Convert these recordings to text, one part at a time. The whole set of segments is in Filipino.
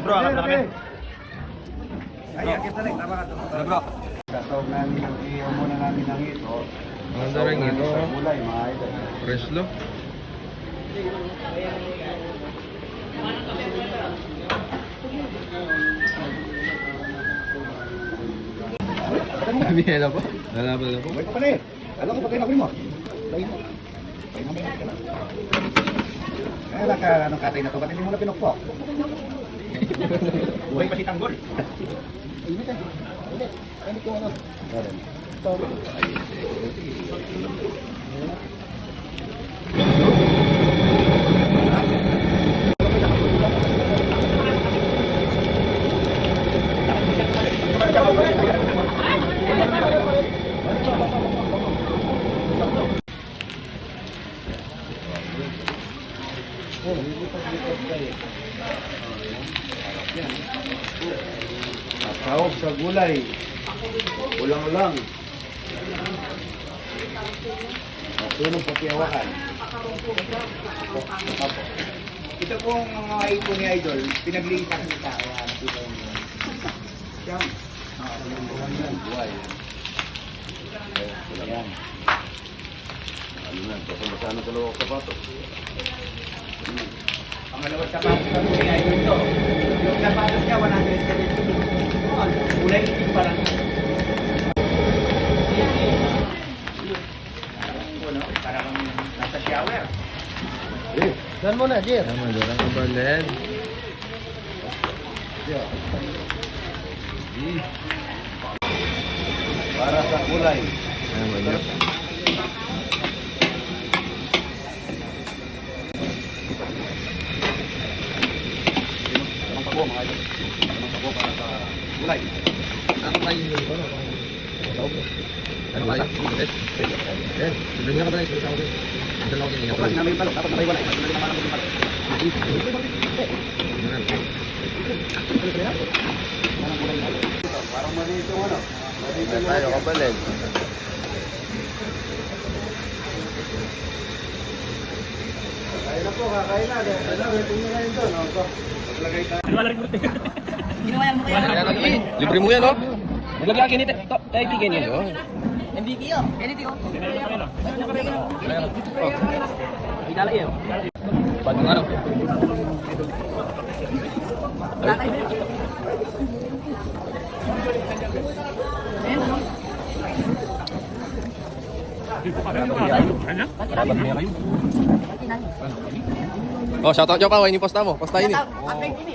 bro, akap na kami. Ano bro? Tatawag namin yung iyo muna namin ng ito. Ang daring ito. Gulay, mga idol. Preslo. Sabi na po. Lalaban na po. Wait pa na eh. Alam ko pa tayo na mo. Tayo mo. Tayo mo. Kaya lang ka, anong katay na to, ba't hindi mo na pinukpok? Buhay pa si Tanggol. Init eh. Init. Init yung ano. Meron. Tawag sa gulay. Ulang lang. Tunong papiawakan. Ito pong mga ipon ni Idol, nakita mo yun. Yan. Yan, buhay. Ayan. Ano na, pasama sana dalawa ko sapatos. Pangalawang sapatos na po ni Idol to. Yung sapatos niya, 170. Kulay itim pa lang. Ano, parang nasa shower. Eh, Dan mo na, Jer. Tama, doon ang kabalin. yeah. Para sa gulay. Tama, yun. Anong tabo mga tabo para sa gulay? Ano tayo yung ano? Ano tayo? Eh, eh, sabihin nga ka tayo. Nga Ito lang ako Dapat na may balok, dapat na may walay. Dapat na may na may balok. Parang mali ito ano. Mali ito yung tayo kabalin. Kaya na po, kakain na. Ano, ito nyo na yun doon. oh. Maglagay tayo. Ginawa mo kaya? Libre mo yan, oh. Maglagyan nito. Tayo bigyan niya. MVP oh. Ganito oh. Ay, dala yan. Pag ano? Oh, shoutout nyo pa. Why ni posta mo? Postahin eh.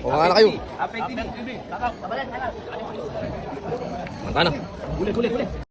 O, mga na kayo. Apek TV. Kabalan, kabalan. Manta na. Gulay, gulay, gulay.